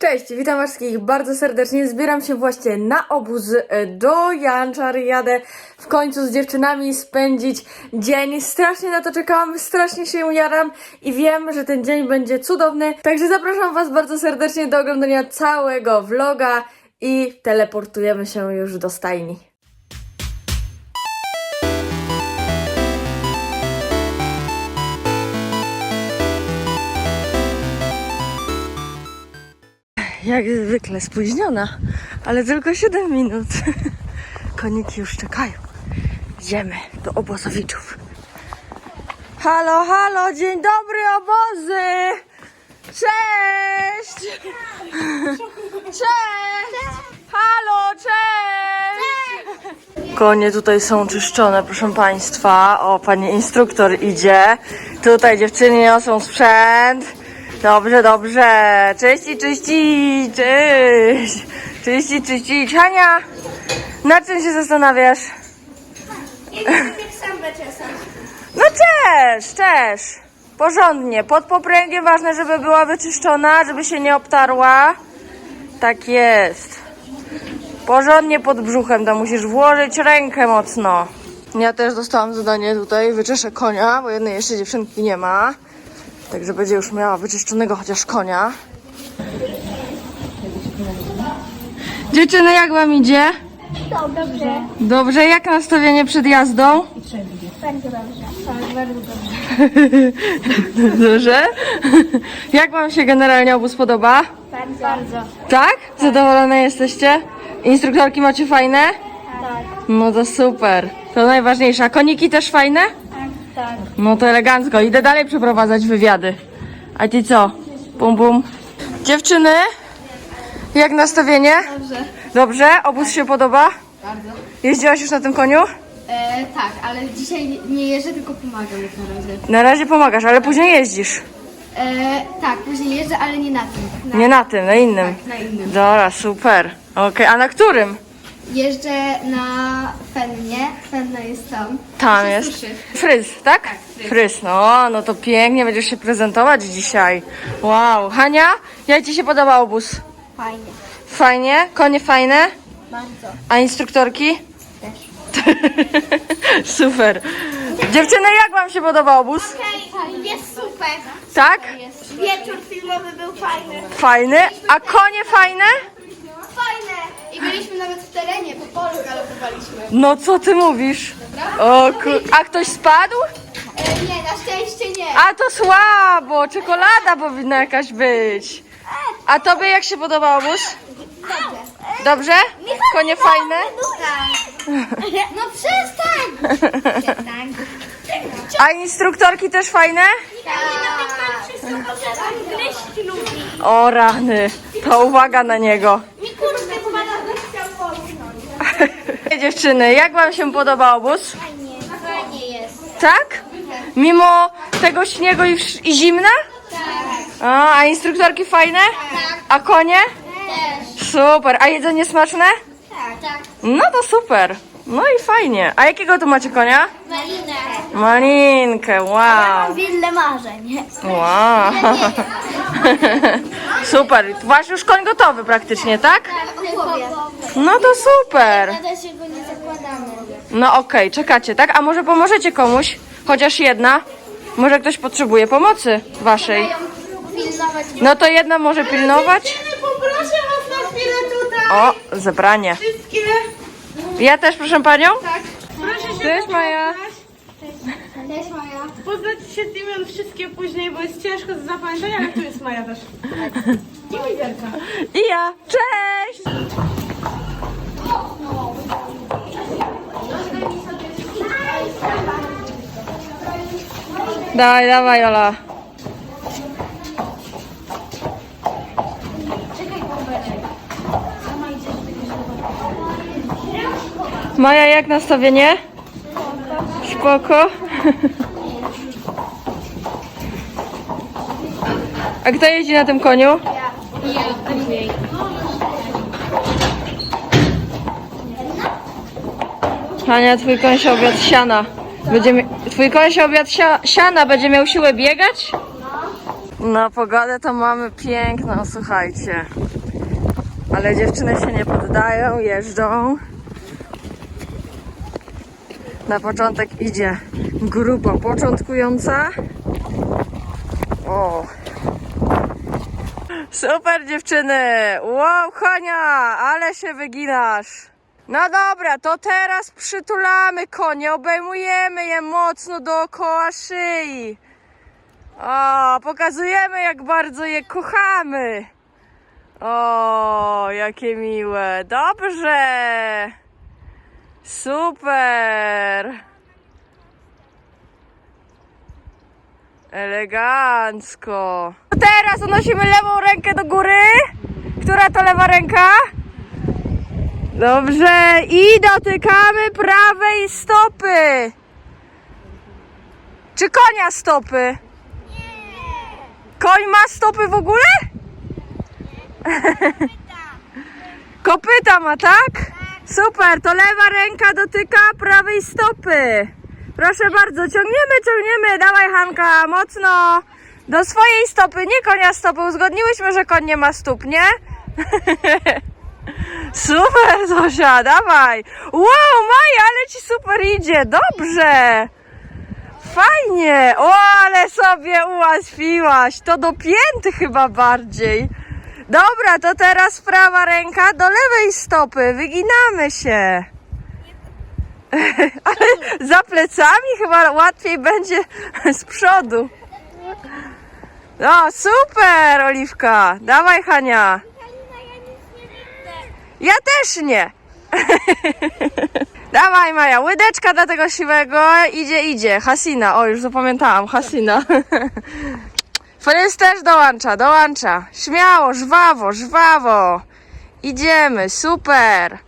Cześć, witam wszystkich bardzo serdecznie. Zbieram się właśnie na obóz e, do Janczar. Jadę w końcu z dziewczynami spędzić dzień. Strasznie na to czekałam, strasznie się jaram i wiem, że ten dzień będzie cudowny. Także zapraszam was bardzo serdecznie do oglądania całego vloga i teleportujemy się już do stajni. Jak zwykle spóźniona, ale tylko 7 minut. Koniki już czekają. Idziemy do obozowiczów. Halo, halo, dzień dobry obozy! Cześć! Cześć! Halo, cześć! Konie tutaj są czyszczone, proszę Państwa. O, pani instruktor idzie. Tutaj dziewczyny niosą sprzęt. Dobrze, dobrze. Czyści, czyści, cześć. Czyści, czyści. Hania, na czym się zastanawiasz? No też, też. Porządnie. Pod poprzęgiem ważne, żeby była wyczyszczona, żeby się nie obtarła. Tak jest. Porządnie pod brzuchem, to musisz włożyć rękę mocno. Ja też dostałam zadanie tutaj, wyczeszę konia, bo jednej jeszcze dziewczynki nie ma. Także będzie już miała wyczyszczonego chociaż konia. Dziewczyny, jak wam idzie? Dobrze. Dobrze, jak nastawienie przed jazdą? Bardzo dobrze. Tak, bardzo dobrze. Dobrze. Jak wam się generalnie obóz podoba? Bardzo. Bardzo. Tak? Zadowolone jesteście? Instruktorki macie fajne? Tak. No to super. To najważniejsze. A koniki też fajne? Tak. No to elegancko. Idę dalej przeprowadzać wywiady. A ty co? Bum bum. Dziewczyny, jak nastawienie? Dobrze. Dobrze? Obóz się podoba? Bardzo. Jeździłaś już na tym koniu? E, tak, ale dzisiaj nie jeżdżę, tylko pomagam jak na razie. Na razie pomagasz, ale później jeździsz. E, tak, później jeżdżę, ale nie na tym. Na, Nie na tym, na innym. Tak, na innym. Dobra, super. Okej, a na którym? Jeżdżę na Fennie. Fenna jest tam. Tam Się jest. Fryz, tak? Tak, fryz. Fryz, no, no to pięknie będziesz się prezentować dzisiaj. Wow. Hania, jak ci się podoba obóz? Fajnie. Fajnie? Konie fajne? Bardzo. A instruktorki? Też. Super. Dziewczyny, jak wam się podoba obóz? Okej, jest super. Tak? Wieczór filmowy był fajny. Fajny. A konie fajne? Fajne. I byliśmy nawet w terenie, po polu galopowaliśmy. No co ty mówisz? O kur... A ktoś spadł? E, nie, na szczęście nie. A to słabo, czekolada powinna jakaś być. A tobie jak się podoba obóz? Dobrze. Dobrze? Konie fajne? Tak. No przestań. Przestań. A instruktorki też fajne? Tak. O rany, to uwaga na niego. Mi kurde pada, że chciał połknąć. Dziewczyny, jak wam się podoba obóz? Fajnie. Fajnie jest. Tak? Mimo tego śniegu i, i zimna? Tak. A, a instruktorki fajne? Tak. A konie? Też. Super. A jedzenie smaczne? Tak. Tak. No to super. No i fajnie. A jakiego tu macie konia? Malinę. Malinkę, wow. Wille marzeń. Wow. Super. Wasz już koń gotowy praktycznie, tak? Opowiedz. No to super. Na razie go nie zakładamy. No okej, czekacie, tak? A może pomożecie komuś? Chociaż jedna? Może ktoś potrzebuje pomocy waszej? No to jedna może pilnować. Poproszę was na chwilę tutaj. O, zebranie. Wszystkie. Ja też, proszę panią? Tak. Proszę się Cześć Maja. Cześć Maja. Poznać się z imion wszystkie później, bo jest ciężko do zapamiętania, ale tu jest Maja też. I Liderka. I ja. Cześć! Dawaj, dawaj, Ola. Maja, jak nastawienie? Spoko. A kto jeździ na tym koniu? Hania, twój koń się obiad siana. Będzie, mi- twój koń się obiad sia, siana będzie miał siłę biegać? No pogodę to mamy piękną, słuchajcie. Ale dziewczyny się nie poddają, jeżdżą. Na początek idzie grupa początkująca. O. Super dziewczyny! Wow, Hania, ale się wyginasz. No dobra, to teraz przytulamy konie, obejmujemy je mocno dookoła szyi. O, pokazujemy jak bardzo je kochamy. O, jakie miłe. Dobrze. Super. Elegancko. Teraz unosimy lewą rękę do góry. Która to lewa ręka? Dobrze. I dotykamy prawej stopy. Czy konia stopy? Koń ma stopy w ogóle? Kopyta ma, tak? Super, to lewa ręka dotyka prawej stopy. Proszę bardzo, ciągniemy, ciągniemy. Dawaj Hanka, mocno. Do swojej stopy, nie konia stopy. Uzgodniłyśmy, że koń nie ma stóp, nie? Super, Zosia, dawaj. Wow, Maja, ale ci super idzie. Dobrze. Fajnie! O, ale sobie ułatwiłaś! To do pięty chyba bardziej. Dobra, to teraz prawa ręka do lewej stopy. Wyginamy się. Ale za plecami chyba łatwiej będzie z przodu. No, super, Oliwka. Dawaj, Hania. Ja też nie. Dawaj Maja, łydeczka dla tego siwego. Idzie, idzie. Hasina. O, już zapamiętałam. Hasina. Frys też dołącza, dołącza. Śmiało, żwawo, żwawo. Idziemy, super.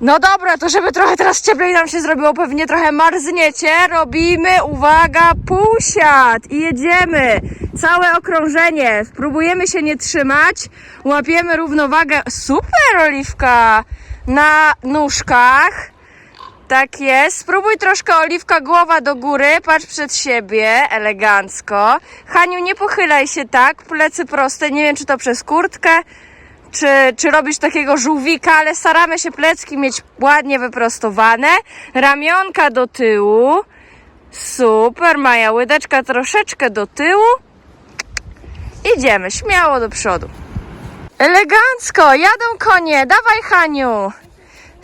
No dobra, to żeby trochę teraz cieplej nam się zrobiło, pewnie trochę marzniecie, robimy, uwaga, półsiad i jedziemy. Całe okrążenie. Spróbujemy się nie trzymać, łapiemy równowagę. Super, Oliwka! Na nóżkach. Tak jest. Spróbuj troszkę oliwka głowa do góry, patrz przed siebie, elegancko. Haniu, nie pochylaj się tak, plecy proste, nie wiem czy to przez kurtkę, czy, czy robisz takiego żółwika, ale staramy się plecki mieć ładnie wyprostowane. Ramionka do tyłu. Super, Maja, łydeczka troszeczkę do tyłu. Idziemy, śmiało do przodu. Elegancko, jadą konie, dawaj Haniu.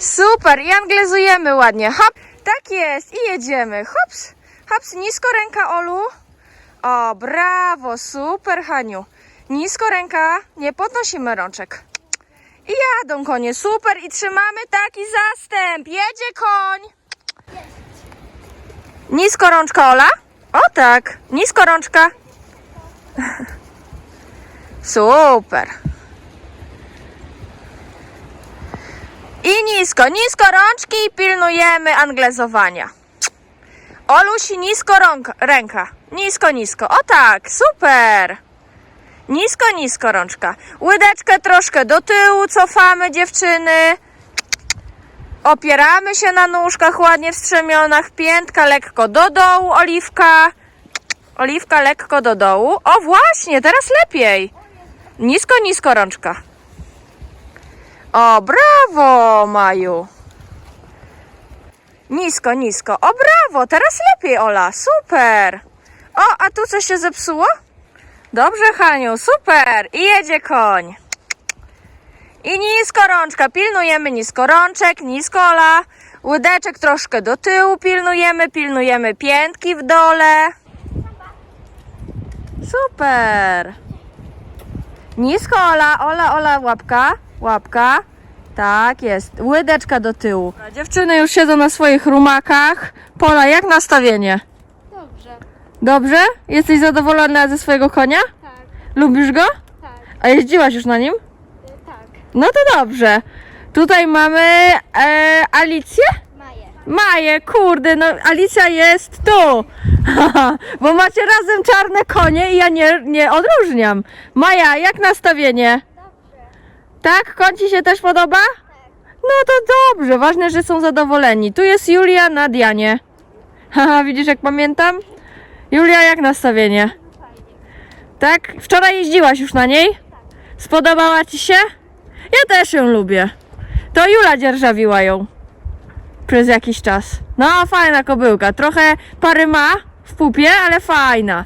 Super, i anglezujemy ładnie. Hop, tak jest, i jedziemy. Hops, hops, nisko ręka, Olu. O, brawo, super, Haniu. Nisko ręka, nie podnosimy rączek. I jadą konie, super, i trzymamy taki zastęp. Jedzie koń. Nisko rączka, Ola. O tak, nisko rączka. Super. I nisko, nisko rączki i pilnujemy anglezowania. Olusi, nisko rąk, ręka. Nisko, nisko. O tak, super. Nisko, nisko rączka. Łydeczkę troszkę do tyłu cofamy, dziewczyny. Opieramy się na nóżkach ładnie w strzemionach. Piętka lekko do dołu, oliwka. Oliwka lekko do dołu. O właśnie, teraz lepiej. Nisko, nisko rączka. O, brawo, Maju. Nisko, nisko. O, brawo, teraz lepiej, Ola. Super. O, a tu coś się zepsuło? Dobrze, Haniu, super. I jedzie koń. I nisko rączka. Pilnujemy nisko rączek, nisko Ola. Łydeczek troszkę do tyłu pilnujemy, pilnujemy piętki w dole. Super. Nisko Ola, Ola, Ola, łapka, łapka. Tak jest, łydeczka do tyłu. Dziewczyny już siedzą na swoich rumakach. Pola, jak nastawienie? Dobrze. Dobrze? Jesteś zadowolona ze swojego konia? Tak, Lubisz go? tak, A jeździłaś już na nim? tak. No to dobrze. Tutaj mamy e, Alicję? Maję. Maję, kurde, no Alicja jest tu. Bo macie razem czarne konie i ja nie, nie odróżniam. Maja, jak nastawienie? Tak? Koń ci się też podoba? No to dobrze, ważne, że są zadowoleni. Tu jest Julia na Dianie. Haha, widzisz jak pamiętam? Julia, jak nastawienie? Tak? Wczoraj jeździłaś już na niej? Spodobała ci się? Ja też ją lubię. To Jula dzierżawiła ją. Przez jakiś czas. No, fajna kobyłka. Trochę pary ma w pupie, ale fajna.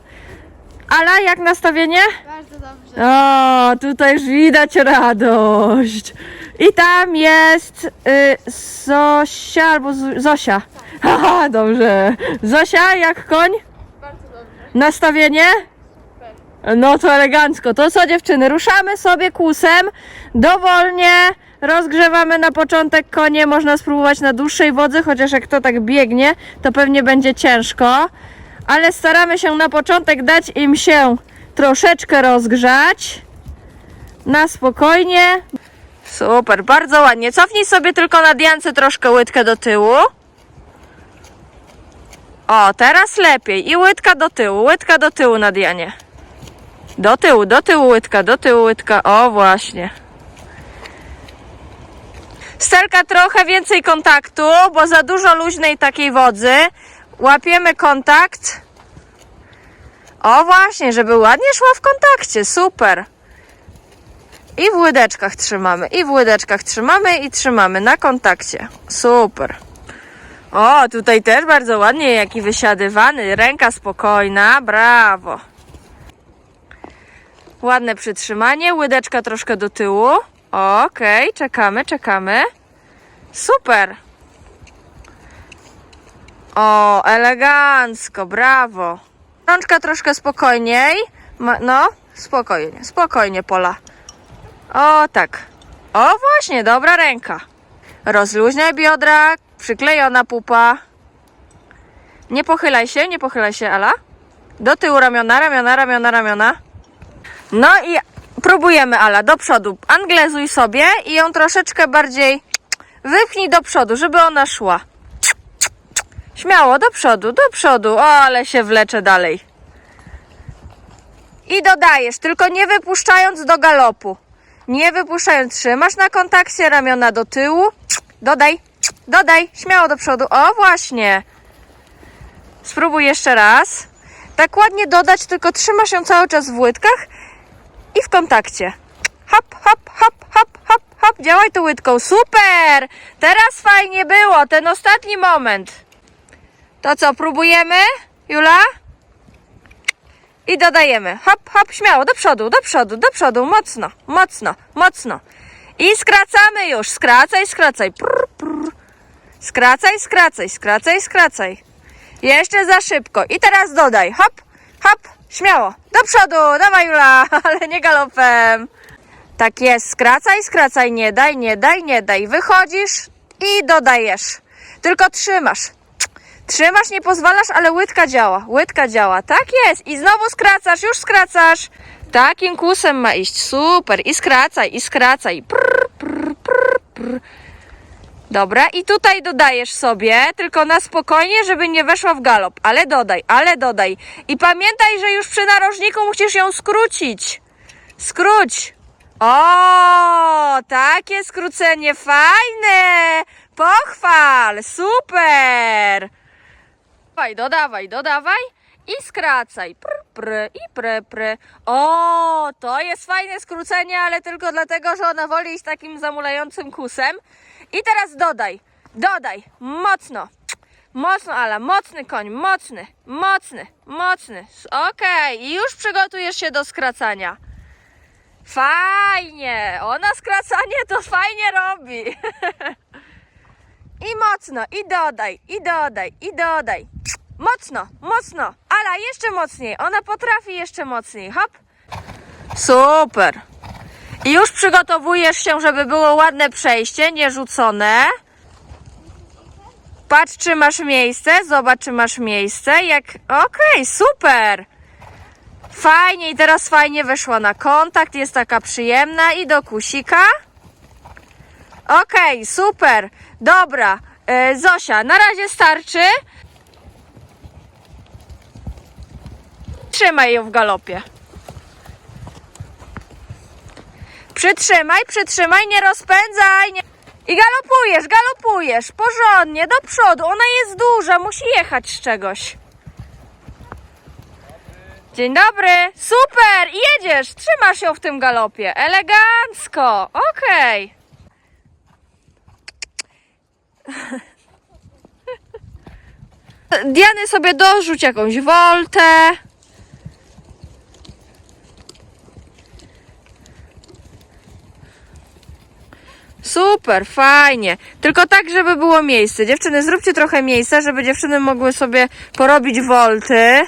Ala, jak nastawienie? Bardzo dobrze. O, tutaj już widać radość. I tam jest y, Zosia albo Z- Zosia. Haha, dobrze. Zosia, jak koń? Bardzo dobrze. Nastawienie? No to elegancko. To co dziewczyny, ruszamy sobie kłusem, dowolnie rozgrzewamy na początek konie, można spróbować na dłuższej wodzy, chociaż jak to tak biegnie, to pewnie będzie ciężko, ale staramy się na początek dać im się troszeczkę rozgrzać, na spokojnie. Super, bardzo ładnie. Cofnij sobie tylko na diance troszkę łydkę do tyłu. O, teraz lepiej. I łydka do tyłu, łydka do tyłu na Dianie. Do tyłu, do tyłu łydka, do tyłu łydka. O, właśnie. Stelka trochę więcej kontaktu, bo za dużo luźnej takiej wodzy. Łapiemy kontakt. O, właśnie, żeby ładnie szło w kontakcie. Super. I w łydeczkach trzymamy, i w łydeczkach trzymamy, i trzymamy na kontakcie. Super. O, tutaj też bardzo ładnie, jaki wysiadywany. Ręka spokojna, brawo. Ładne przytrzymanie, łydeczka troszkę do tyłu. Okej, czekamy, czekamy. Super. O, elegancko, brawo. Rączka troszkę spokojniej. No, spokojnie, spokojnie, Pola. O, tak. O, właśnie, dobra ręka. Rozluźniaj biodra, przyklejona pupa. Nie pochylaj się, nie pochylaj się, Ala. Do tyłu ramiona, ramiona, ramiona, ramiona. No i próbujemy, Ala, do przodu. Anglezuj sobie i ją troszeczkę bardziej wypchnij do przodu, żeby ona szła. Śmiało, do przodu, do przodu. O, ale się wlecze dalej. I dodajesz, tylko nie wypuszczając do galopu. Nie wypuszczając, trzymasz na kontakcie ramiona do tyłu. Dodaj, dodaj, śmiało do przodu. O, właśnie. Spróbuj jeszcze raz. Tak ładnie dodać, tylko trzymasz ją cały czas w łydkach i w kontakcie. Hop, hop, hop, hop, hop, hop. Działaj tu łydką. Super! Teraz fajnie było, ten ostatni moment. To co, próbujemy, Jula? I dodajemy. Hop, hop, śmiało, do przodu, do przodu, do przodu, mocno, mocno, mocno. I skracamy już. Skracaj, skracaj. Prr, prr. Skracaj, skracaj, skracaj, skracaj. Jeszcze za szybko. I teraz dodaj. Hop, hop, śmiało. Do przodu, dawaj Jula, ale nie galopem. Tak jest, skracaj, skracaj, nie daj, nie daj, nie daj. Wychodzisz i dodajesz. Tylko trzymasz. Trzymasz, nie pozwalasz, ale łydka działa. Łydka działa. Tak jest. I znowu skracasz, już skracasz. Takim kusem ma iść. Super. I skracaj, i skracaj. Prr, prr, prr, prr. Dobra, i tutaj dodajesz sobie, tylko na spokojnie, żeby nie weszła w galop. Ale dodaj, ale dodaj. I pamiętaj, że już przy narożniku musisz ją skrócić. Skróć. O, takie skrócenie fajne. Pochwal, super. Dawaj, dodawaj, dodawaj i skracaj. Pr, pr, i pr, pr. O, to jest fajne skrócenie, ale tylko dlatego, że ona woli iść takim zamulającym kusem. I teraz dodaj, dodaj, mocno. Mocno, Ala, mocny koń, mocny, mocny, mocny. Okej, i już przygotujesz się do skracania. Fajnie, ona skracanie to fajnie robi. I mocno, i dodaj, i dodaj, i dodaj. Mocno, mocno. Ala, jeszcze mocniej. Ona potrafi jeszcze mocniej. Hop. Super. I już przygotowujesz się, żeby było ładne przejście, nierzucone. Patrz, czy masz miejsce. Zobacz, czy masz miejsce. Jak. Okej, super. Fajnie, i teraz fajnie weszła na kontakt. Jest taka przyjemna. I do kusika. Okej, super. Dobra. E, Zosia, na razie starczy. Trzymaj ją w galopie. Przytrzymaj, przytrzymaj, nie rozpędzaj. Nie... I galopujesz, galopujesz. Porządnie, do przodu. Ona jest duża, musi jechać z czegoś. Dzień dobry. Super, jedziesz, trzymasz ją w tym galopie. Elegancko. Okej. Diany sobie dorzuć jakąś woltę. Super, fajnie. Tylko tak, żeby było miejsce. Dziewczyny, zróbcie trochę miejsca, żeby dziewczyny mogły sobie porobić wolty.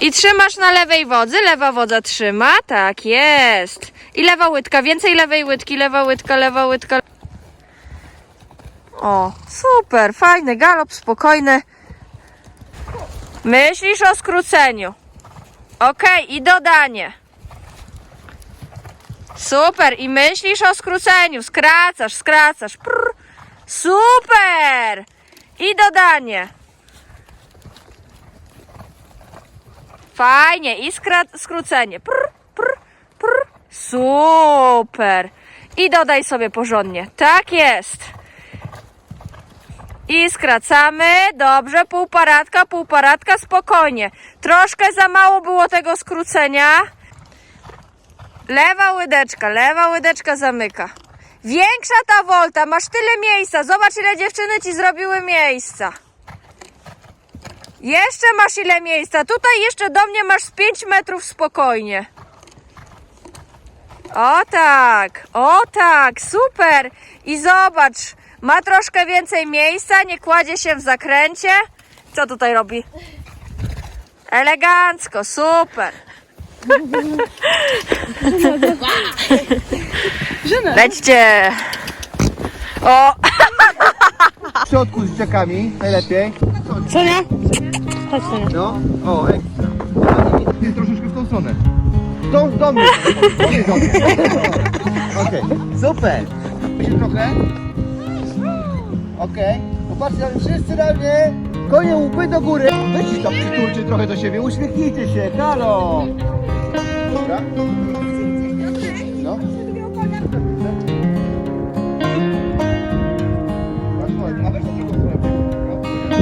I trzymasz na lewej wodzy, lewa wodza trzyma, tak jest. I lewa łydka, więcej lewej łydki, lewa łydka, lewa łydka. O, super, fajny galop, spokojny. Myślisz o skróceniu. Okej, i dodanie. Super, i myślisz o skróceniu. Skracasz, skracasz. Prr. Super! I dodanie. Fajnie, i skra- skrócenie. Prr, prr, prr. Super. I dodaj sobie porządnie. Tak jest. I skracamy. Dobrze, półparatka, półparatka, spokojnie. Troszkę za mało było tego skrócenia. Lewa łydeczka, lewa łydeczka zamyka. Większa ta wolta, masz tyle miejsca. Zobacz, ile dziewczyny ci zrobiły miejsca. Jeszcze masz ile miejsca. Tutaj jeszcze do mnie masz z 5 metrów spokojnie. O tak, o tak, super. I zobacz, ma troszkę więcej miejsca, nie kładzie się w zakręcie. Co tutaj robi? Elegancko, super. Lećcie. O, W środku z dzieciakami, najlepiej. Chodź Sonia. No, o, ekstra. Troszeczkę w tą stronę. Do, do mnie. Do mnie, do mnie. Okej, super. Się trochę. Okej. Popatrzcie na mnie, wszyscy na mnie. Konie łupy do góry. Weźcie tam, przytulcie trochę do siebie, uśmiechnijcie się, halo. Dobra. No. A weź to drugą stronę. No.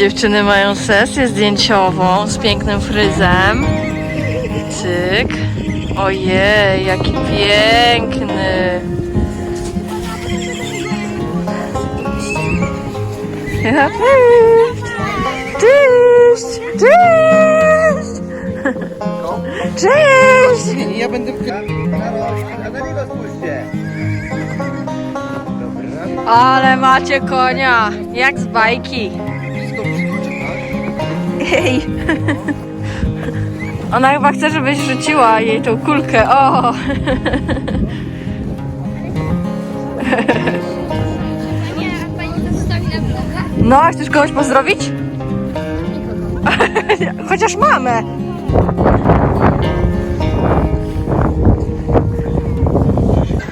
Dziewczyny mają sesję zdjęciową z pięknym fryzem. Cyk. Ojej, jaki piękny. Cześć! Cześć! Cześć! Cześć! Ja będę... Ale macie konia, jak z bajki. Blisko, blisko, czekaj. Ej. Ona chyba chce, żebyś rzuciła jej tą kulkę. O! No, a chcesz kogoś pozdrowić? Chociaż mamę.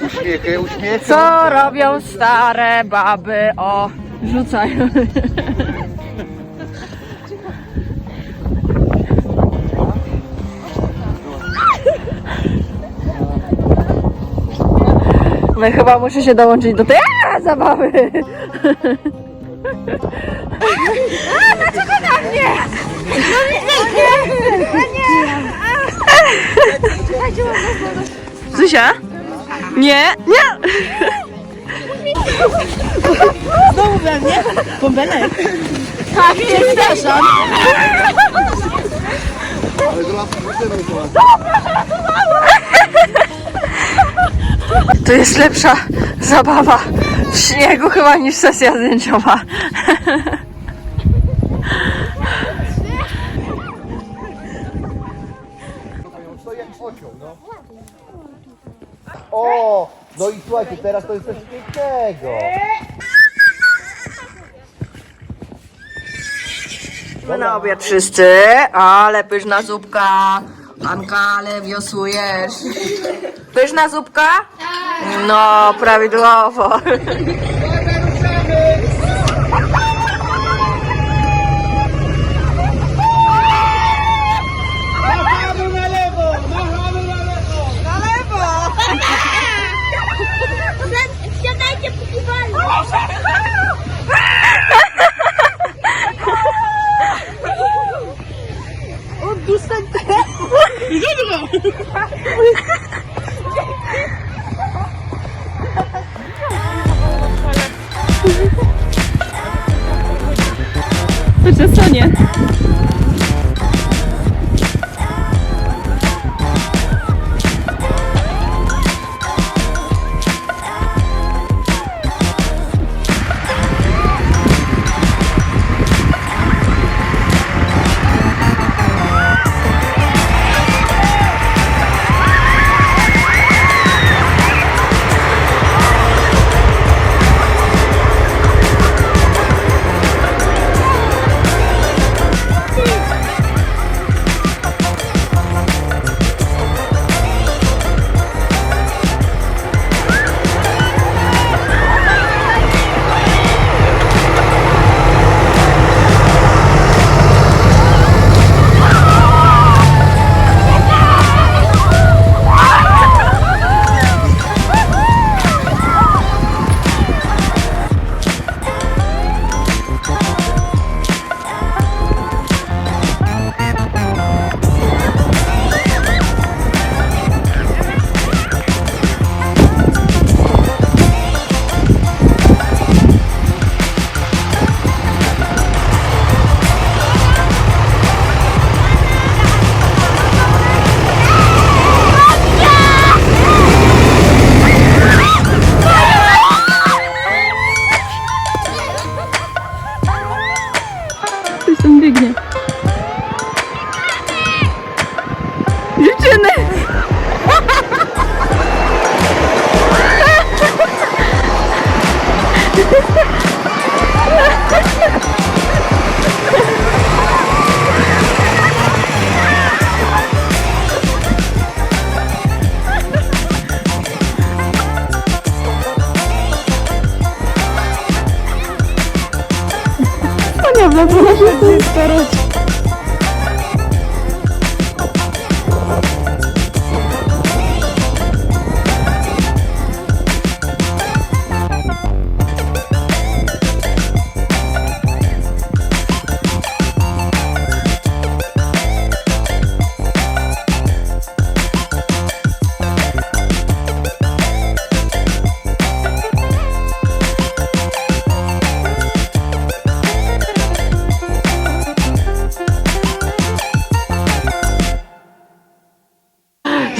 Uśmiechy, uśmiechy. Co robią stare baby? O, rzucają. No chyba muszę się dołączyć do tej Aaa, zabawy. A, dlaczego na mnie? No nie, nie, nie. Zuzia? Nie, nie. Znowu we mnie? Bąbelek. Tak, przepraszam. Ale do lasu chyba. To jest lepsza zabawa w śniegu chyba niż sesja zdjęciowa. To jak no. O, no i słuchajcie, teraz to jest coś pięknego. My na obiad wszyscy, ale pyszna zupka. Anka, ale wiosłujesz. Pyszna zupka? No, prawidłowo. To czasanie.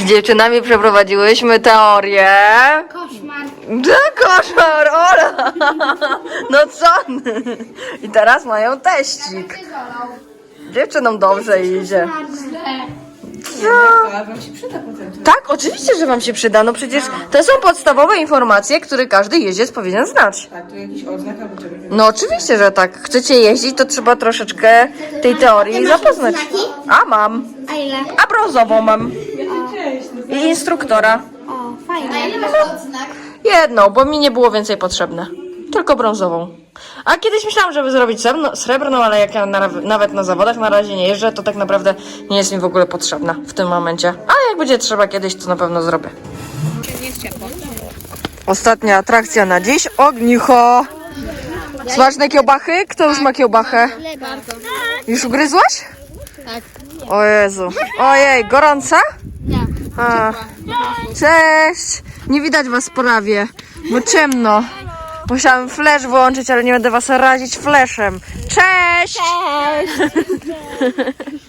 Dziewczynami przeprowadziłyśmy teorię. Koszmar. Da, koszmar, Ola! No co? I teraz mają teścik. Dziewczynom dobrze idzie. Co? Tak, oczywiście, że wam się przyda. No przecież to są podstawowe informacje, które każdy jeździec powinien znać. A tu jakiś odznak albo czegoś? No oczywiście, że tak. Chcecie jeździć, to trzeba troszeczkę tej teorii zapoznać. A mam. A ile? A brązową mam. I instruktora. O, fajnie. A ile masz odznak? Jedną, bo mi nie było więcej potrzebne. Tylko brązową. A kiedyś myślałam, żeby zrobić srebrno, srebrną, ale jak ja na, nawet na zawodach na razie nie jeżdżę, to tak naprawdę nie jest mi w ogóle potrzebna w tym momencie. Ale jak będzie trzeba kiedyś, to na pewno zrobię. Ostatnia atrakcja na dziś. Ognicho. Smaczne kiełbachy? Kto już ma kiełbachę? Bardzo. Już ugryzłaś? Tak. O Jezu. Ojej, gorąca? Nie. A. Cześć! Nie widać was prawie, bo ciemno. Musiałam flash włączyć, ale nie będę was razić flashem. Cześć!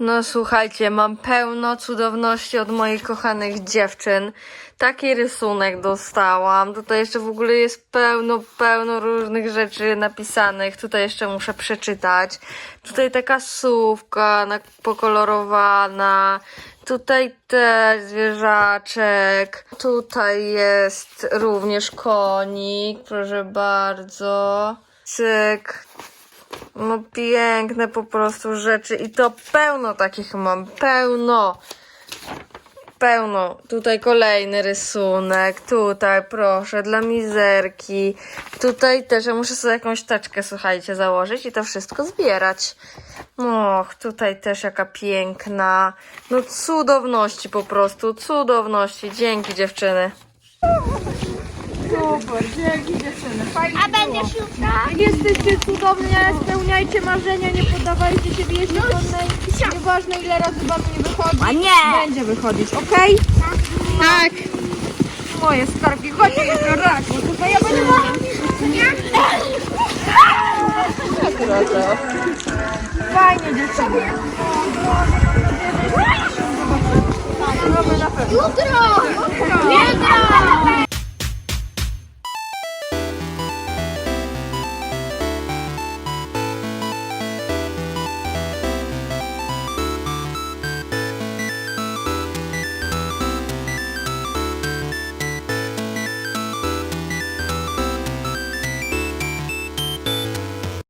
No słuchajcie, mam pełno cudowności od moich kochanych dziewczyn. Taki rysunek dostałam. Tutaj jeszcze w ogóle jest pełno, pełno różnych rzeczy napisanych. Tutaj jeszcze muszę przeczytać. Tutaj taka słówka na- pokolorowana. Tutaj też zwierzaczek. Tutaj jest również konik, proszę bardzo. Cyk. No piękne po prostu rzeczy i to pełno takich mam, pełno. Pełno. Tutaj kolejny rysunek. Tutaj proszę, dla mizerki. Tutaj też ja muszę sobie jakąś teczkę, słuchajcie, założyć i to wszystko zbierać. Och, tutaj też jaka piękna. No cudowności po prostu, cudowności. Dzięki dziewczyny. Super, dzięki dziewczyny. Fajnie A było. będziesz jutra? Jesteście cudowne, spełniajcie marzenia, nie poddawajcie się wieści no, żadnej. Nieważne ile razy wam nie wychodzi. A nie. Będzie wychodzić, okej? Tak. Moje skarbki, chodźcie jako raku, no tylko ja będę Fajnie dziewczyny. Jutro! Jutro! Jutro!